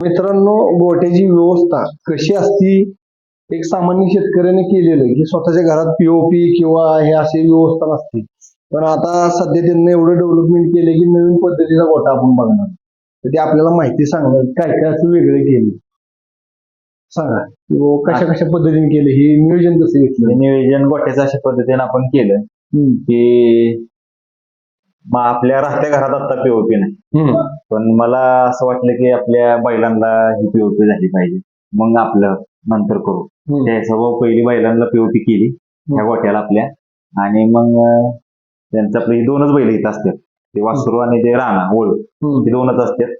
मित्रांनो गोट्याची व्यवस्था कशी असती एक सामान्य शेतकऱ्याने केलेलं की स्वतःच्या घरात पीओपी किंवा हे अशी व्यवस्था नसते. पण आता सध्या त्यांनी एवढं डेव्हलपमेंट केलं की नवीन पद्धतीचा गोटा आपण बघणार. तर ते आपल्याला माहिती सांगणार काय काय असं वेगळं केलं सांगा कशा कशा पद्धतीने केलं हे नियोजन कसं घेतलं? नियोजन गोट्याचं अशा पद्धतीने आपण केलं. की मग आपल्या राहत्या घरात आता पीओपी नाही. हम्म. पण मला असं वाटलं की आपल्या बैलांना ही पीओपी झाली पाहिजे. मग आपलं नंतर करू. हम्म. त्या हिशोबावर पहिली बैलांना पीओपी केली. त्या गोट्याला आपल्या. आणि मग अं, त्यांचं आपलं ही दोनच बैल इथं असतात. ते वासरू आणि ते राणा ओळ. हम्म. हे दोनच असतात.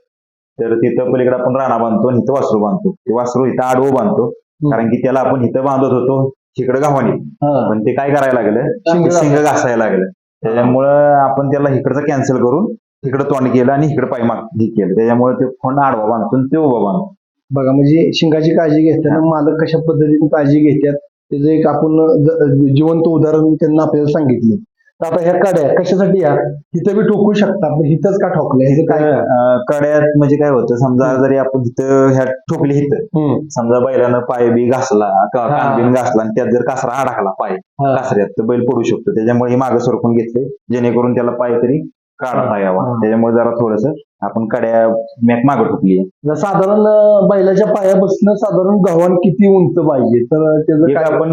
तर तिथं पलीकडे आपण राणा बांधतो आणि इथं वासरू बांधतो. ते वासरू इथं आडवं बांधतो. कारण की त्याला आपण इथं बांधत होतो. तिकडं गावाने. हा. पण ते काय करायला लागलं? शिंग ते शिंग घासायला लागलं. त्याच्यामुळं आपण त्याला इकडचं कॅन्सल करून इकडं तोंड केलं आणि इकडे पायमाग हे केलं. त्याच्यामुळे ते फोन आडवा बांधतो आणि ते उभा बांधतो. बघा म्हणजे शिंगाची काळजी घेताना मालक कशा पद्धतीने काळजी घेतात त्याचं एक आपण ज- जिवंत उदाहरण त्यांना आपल्याला सांगितले. आता ह्या काड्या कशासाठी या इथं बी ठोकू शकता पण इथंच का ठोकल्या ह्याचं काय अं, कड्यात म्हणजे काय होतं समजा जरी आपण तिथं ह्या ठोकली इथं हम्म. समजा बैलानं पाय बी घासला हा. कान बिन घासला आणि त्यात जर कासरा अडकला पाय हा. कासऱ्यात तर बैल पडू शकतो त्याच्यामुळे हे मागं सरकून घेतले जेणेकरून त्याला पाय तरी काढता यावा हा. त्याच्यामुळे जरा थोडस आपण कड्या मॅक मागं ठोकली साधारण बैलाच्या पायापासून साधारण गव्हाण किती उंच पाहिजे? तर त्याचं काय? आपण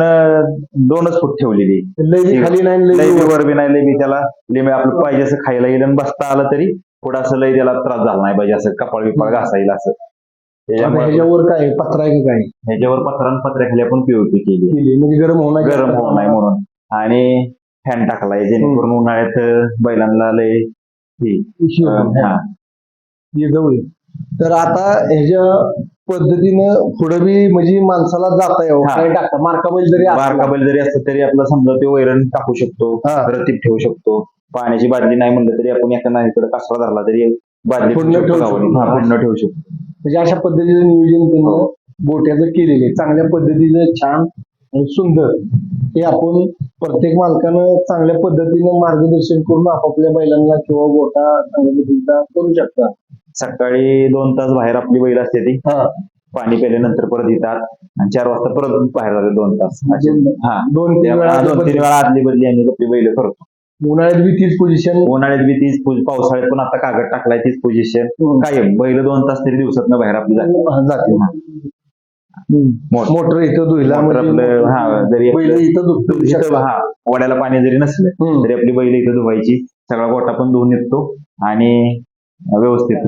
दोनच फूट ठेवलेली. बी खाली नाही बी वर. बी नाही बी त्याला लिमिट आपलं पाहिजे असं खायला येईल आणि बसता आलं तरी थोडं असं लय त्याला त्रास झाला नाही पाहिजे असं कपाळ बिपाळ घासायला असं. ह्याच्यावर काय? पत्रा आहे का काय? ह्याच्यावर पत्रान पत्र्याखाली आपण पीओपी केली म्हणजे गरम होणार गरम होऊ नये म्हणून. आणि फॅन टाकलाय जेणेकरून उन्हाळ्यात बैलांना लय हे, हा. जवळ. तर आता ह्याच्या पद्धतीनं पुढे बी म्हणजे माणसाला जाता यावं हा. काय टाकता मार्का बैल जरी असला. बारका बैल जरी असलं तरी आपला समजा ते वैरण टाकू शकतो हा. ठेवू शकतो पाण्याची बादली नाही म्हणलं तरी आपण एका इकडे कासरा धरला तरी बादली ठेवू पूर्ण शकतो ठेवू. शकतो. हा, पूर्ण ठेवू शकतो म्हणजे अशा पद्धतीचं नियोजन त्यांनी गोट्याचं केलेलं आहे चांगल्या पद्धतीचं छान आणि सुंदर हे आपण प्रत्येक मालकानं चांगल्या पद्धतीनं मार्गदर्शन करून आपापल्या बैलांना किंवा गोटा चांगल्या पद्धतीचा करू शकतात. सकाळी दोन तास बाहेर आपली बैल असते ती. पाणी प्यायल्यानंतर परत येतात आणि चार वाजता परत बाहेर जाते दोन तास. असे हा. दोन तीन त्यामुळे वेळा दोन तीन वेळा आदली बदली आम्ही आपली बैल करतो. उन्हाळ्यात बी तीच पोझिशन उन्हाळ्यात बी तीच पावसाळ्यात पण आता कागद टाकलाय तीच पोझिशन कायम बैल दोन तास तरी दिवसात बाहेर आपली जाते. जाते. मोटर. मोटर इथं धुईला मोटर म्हणजे आपलं हा जरी बैल इथं धुतू इथं. हा वड्याला पाणी जरी नसलं. तरी आपली बैल इथं धुवायची. सगळा गोटा पण धुवून निघतो आणि व्यवस्थित.